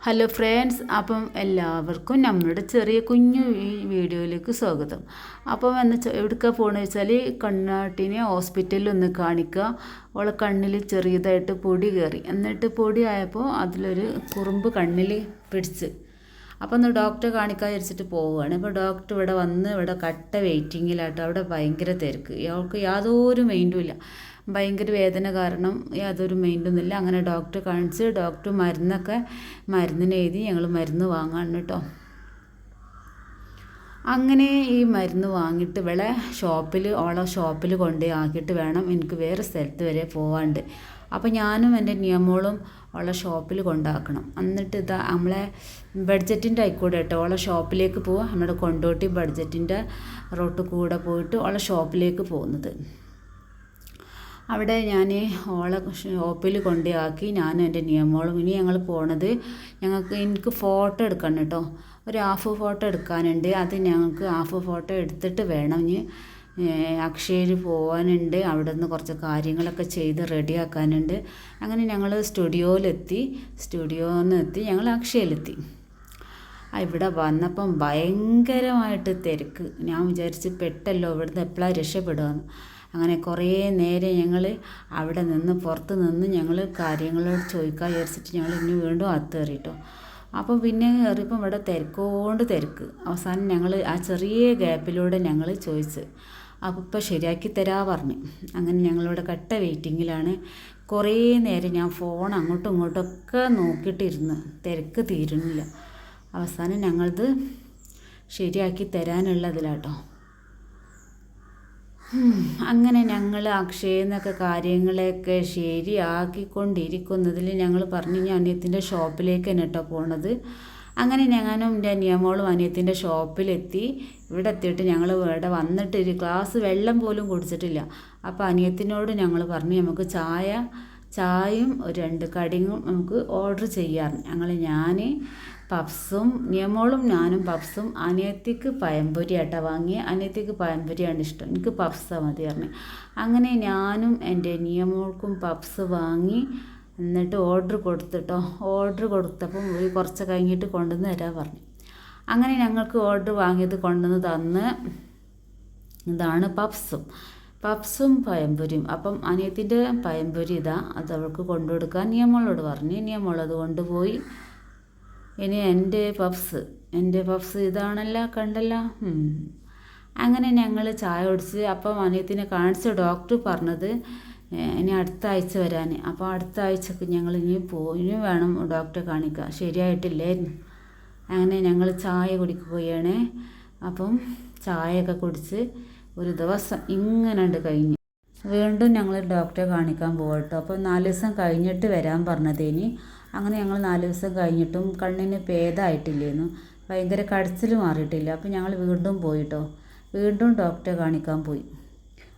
Hello friends അപ്പം എല്ലാവർക്കും നമ്മുടെ ചെറിയ കുഞ്ഞു ഈ വീഡിയോയിലേക്ക് സ്വാഗതം. അപ്പം എന്ന് എവിടേക്കാണ് പോകണമെന്ന് വെച്ചാൽ കണ്ണാട്ടിനെ ഹോസ്പിറ്റലിൽ ഒന്ന് കാണിക്കുക അവളെ കണ്ണിൽ ചെറിയതായിട്ട് പൊടി കയറി. എന്നിട്ട് പൊടി ആയപ്പോൾ അതിലൊരു കുറുമ്പ് കണ്ണിൽ പിടിച്ച്. അപ്പം ഒന്ന് ഡോക്ടറെ കാണിക്കാൻ വിചാരിച്ചിട്ട് പോവുകയാണ് ഇപ്പോൾ ഡോക്ടർ ഇവിടെ വന്ന് ഇവിടെ കട്ട വെയിറ്റിങ്ങിലാട്ടോ അവിടെ ഭയങ്കര തിരക്ക്. അവൾക്ക് യാതൊരു മൈൻഡും ഇല്ല. ഭയങ്കര വേദന കാരണം യാതൊരു മൈൻഡൊന്നുമില്ല അങ്ങനെ ഡോക്ടർ കാണിച്ച് ഡോക്ടർ മരുന്നൊക്കെ മരുന്നിന് എഴുതി ഞങ്ങൾ മരുന്ന് വാങ്ങാണ് കേട്ടോ അങ്ങനെ ഈ മരുന്ന് വാങ്ങിയിട്ട് ഇവളെ ഷോപ്പിൽ ഓളെ ഷോപ്പിൽ കൊണ്ടുപോയി ആക്കിയിട്ട് വേണം എനിക്ക് വേറെ സ്ഥലത്ത് വരെ പോവാണ്ട്. അപ്പോൾ ഞാനും എന്റെ നിയമോളും ഉള്ള ഷോപ്പിൽ കൊണ്ടാക്കണം. എന്നിട്ട് ഇതാ നമ്മളെ ബഡ്ജറ്റിന്റെ ആയിക്കൂടെ കേട്ടോ ഉള്ള ഷോപ്പിലേക്ക് പോവുക നമ്മുടെ കൊണ്ടോട്ടി ബഡ്ജറ്റിന്റെ റോട്ട് കൂടെ പോയിട്ട് ഉള്ള ഷോപ്പിലേക്ക് പോകുന്നത്. അവിടെ ഞാൻ ഓളെ ഷോപ്പിൽ കൊണ്ടുപോയി ഞാനും എന്റെ നിയമോളും ഇനി ഞങ്ങൾ പോണത് ഞങ്ങൾക്ക് എനിക്ക് ഫോട്ടോ എടുക്കണം കേട്ടോ. ഒരു ഹാഫ് ഫോട്ടോ എടുക്കാനുണ്ട്. അത് ഞങ്ങൾക്ക് ഹാഫ് ഫോട്ടോ എടുത്തിട്ട് വേണം. ഇനി അക്ഷയയിൽ പോകാനുണ്ട് അവിടെ നിന്ന് കുറച്ച് കാര്യങ്ങളൊക്കെ ചെയ്ത് റെഡിയാക്കാനുണ്ട്. അങ്ങനെ ഞങ്ങൾ സ്റ്റുഡിയോയിലെത്തി. സ്റ്റുഡിയോയിൽ നിന്ന് എത്തി. ഞങ്ങൾ അക്ഷയയിലെത്തി. ഇവിടെ വന്നപ്പം ഭയങ്കരമായിട്ട് തിരക്ക്. ഞാൻ വിചാരിച്ച് പെട്ടല്ലോ ഇവിടുന്ന് എപ്പോഴാണ് രക്ഷപ്പെടുകയെന്ന്. അങ്ങനെ കുറേ നേരം ഞങ്ങൾ അവിടെ നിന്ന് പുറത്ത് നിന്ന് ഞങ്ങൾ കാര്യങ്ങളോട് ചോദിക്കാൻ വിചാരിച്ചിട്ട് ഞങ്ങൾ ഇനി വീണ്ടും അകത്ത് കയറിയിട്ടോ അപ്പോൾ പിന്നെ കയറിയപ്പം ഇവിടെ തിരക്കോണ്ട് തിരക്ക്. അവസാനം ഞങ്ങൾ ആ ചെറിയ ഗ്യാപ്പിലൂടെ ഞങ്ങൾ ചോദിച്ച്. അപ്പോൾ ഇപ്പോൾ ശരിയാക്കി തരാ പറഞ്ഞു. അങ്ങനെ ഞങ്ങളിവിടെ കട്ട വെയിറ്റിങ്ങിലാണ്. കുറേ നേരം ഞാൻ ഫോൺ അങ്ങോട്ടും ഇങ്ങോട്ടൊക്കെ നോക്കിയിട്ടിരുന്ന്. തിരക്ക് തീരുന്നില്ല. അവസാനം ഞങ്ങളത് ശരിയാക്കി തരാനുള്ളതിലാട്ടോ. അങ്ങനെ ഞങ്ങൾ അക്ഷയെന്നൊക്കെ കാര്യങ്ങളെയൊക്കെ ശരിയാക്കിക്കൊണ്ടിരിക്കുന്നതിൽ ഞങ്ങൾ പറഞ്ഞു ഞാൻ അനിയത്തിന്റെ ഷോപ്പിലേക്ക് തന്നെ കേട്ടോ പോണത്. അങ്ങനെ ഞാനും എന്റെ അനിയമോളും അനിയത്തിന്റെ ഷോപ്പിലെത്തി. ഇവിടെ എത്തിയിട്ട് ഞങ്ങൾ ഇവിടെ വന്നിട്ട് ഒരു ഗ്ലാസ് വെള്ളം പോലും കുടിച്ചിട്ടില്ല. അപ്പോൾ അനിയത്തിനോട് ഞങ്ങൾ പറഞ്ഞു നമുക്ക് ചായ ചായയും ഒരു രണ്ട് കടിയും നമുക്ക് ഓർഡർ ചെയ്യാറ് ഞങ്ങൾ ഞാൻ പപ്സും നിയമോളും ഞാനും പപ്സും അനിയത്തിക്ക് പയമ്പൊരി ആട്ടാ വാങ്ങി അനിയത്തിക്ക് പയമ്പൊരിയാണ് ഇഷ്ടം. എനിക്ക് പപ്സ് മതി പറഞ്ഞു. അങ്ങനെ ഞാനും എന്റെ നിയമോൾക്കും പപ്സ് വാങ്ങി എന്നിട്ട് ഓർഡർ കൊടുത്തിട്ടോ. ഓർഡർ കൊടുത്തപ്പം ഒരു കുറച്ച് കഴിഞ്ഞിട്ട് കൊണ്ടുവന്ന് തരാൻ പറഞ്ഞു. അങ്ങനെ ഞങ്ങൾക്ക് ഓർഡർ വാങ്ങിയത് കൊണ്ടുവന്ന് തന്ന് ഇതാണ് പപ്സും. പപ്സും പയമ്പൊരിയും. അപ്പം അനിയത്തിന്റെ പയമ്പൊരി ഇതാ. അത് അവൾക്ക് കൊണ്ടുകൊടുക്കാൻ നിയമോളോട് പറഞ്ഞു. നിയമോൾ അത് കൊണ്ടുപോയി ഇനി എന്റെ പഫ്സ് എന്റെ പഫ്സ് ഇതാണല്ലോ കണ്ടല്ലോ. അങ്ങനെ ഞങ്ങൾ ചായ ഒടിച്ച് അപ്പം അനിയത്തിനെ കാണിച്ച ഡോക്ടർ പറഞ്ഞത് ഇനി അടുത്ത ആഴ്ച വരാൻ അപ്പോൾ അടുത്ത ആഴ്ചക്ക് ഞങ്ങൾ ഇനി പോയി വേണം ഡോക്ടറെ കാണിക്കുക ശരിയായിട്ടില്ലായിരുന്നു അങ്ങനെ ഞങ്ങൾ ചായ കുടിക്കുകയാണ്. അപ്പം ചായയൊക്കെ കുടിച്ച് ഒരു ദിവസം ഇങ്ങനെ ഉണ്ട് കഴിഞ്ഞു. വീണ്ടും ഞങ്ങൾ ഡോക്ടറെ കാണിക്കാൻ പോകട്ടോ. അപ്പോൾ നാല് ദിവസം കഴിഞ്ഞിട്ട് വരാൻ പറഞ്ഞതേനി. അങ്ങനെ ഞങ്ങൾ നാല് ദിവസം കഴിഞ്ഞിട്ടും കണ്ണിന് ഭേദമായിട്ടില്ലേന്നു ഭയങ്കര കടച്ചിൽ മാറിയിട്ടില്ല. അപ്പോൾ ഞങ്ങൾ വീണ്ടും പോയിട്ടോ. വീണ്ടും ഡോക്ടറെ കാണിക്കാൻ പോയി.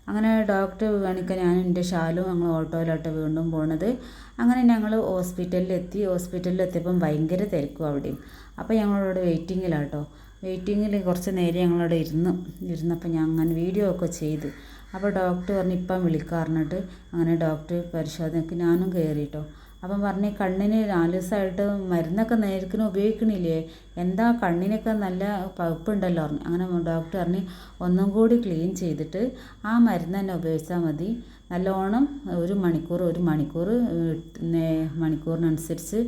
അങ്ങനെ ഡോക്ടറെ കാണിക്കാൻ ഞാൻ എന്റെ ഷാലും ഞങ്ങൾ ഓട്ടോയിലോട്ട് വീണ്ടും പോണത്. അങ്ങനെ ഞങ്ങൾ ഹോസ്പിറ്റലിലെത്തി. ഹോസ്പിറ്റലിലെത്തിയപ്പം ഭയങ്കര തിരക്കും അവിടെയും. അപ്പോൾ ഞങ്ങളവിടെ വെയിറ്റിങ്ങിലാട്ടോ. വെയിറ്റിങ്ങിൽ കുറച്ച് നേരം ഞങ്ങളവിടെ ഇരുന്നു. ഇരുന്നപ്പോൾ ഞാൻ അങ്ങനെ വീഡിയോ ഒക്കെ ചെയ്തു. അപ്പോൾ ഡോക്ടർ പറഞ്ഞ് ഇപ്പം വിളിക്കാറിഞ്ഞിട്ട് അങ്ങനെ ഡോക്ടർ പരിശോധനയ്ക്ക് ഞാനും കയറിയിട്ടോ അപ്പം പറഞ്ഞ് കണ്ണിന് നാല് മരുന്നൊക്കെ നേരത്തിന് ഉപയോഗിക്കണില്ലേ? എന്താ കണ്ണിനൊക്കെ നല്ല പഴുപ്പുണ്ടല്ലോ പറഞ്ഞു. അങ്ങനെ ഡോക്ടർ പറഞ്ഞ് ഒന്നും കൂടി ക്ലീൻ ചെയ്തിട്ട് ആ മരുന്ന് തന്നെ ഉപയോഗിച്ചാൽ മതി. നല്ലോണം ഒരു മണിക്കൂർ ഒരു മണിക്കൂർ മണിക്കൂറിനനുസരിച്ച്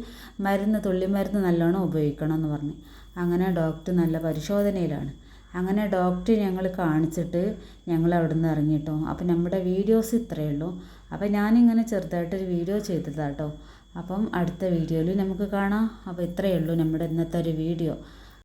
മരുന്ന് തുള്ളി മരുന്ന് നല്ലോണം ഉപയോഗിക്കണം എന്ന് പറഞ്ഞു. അങ്ങനെ ഡോക്ടർ നല്ല പരിശോധനയിലാണ്. അങ്ങനെ ഡോക്ടർ ഞങ്ങൾ കാണിച്ചിട്ട് ഞങ്ങൾ അവിടെ നിന്ന് ഇറങ്ങിയിട്ടോ അപ്പം നമ്മുടെ വീഡിയോസ് ഇത്രയേ ഉള്ളൂ. അപ്പം ഞാനിങ്ങനെ ചെറുതായിട്ടൊരു വീഡിയോ ചെയ്തതാട്ടോ. അപ്പം അടുത്ത വീഡിയോയിൽ നമുക്ക് കാണാം. അപ്പോൾ ഇത്രയേ ഉള്ളൂ നമ്മുടെ ഇന്നത്തെ ഒരു വീഡിയോ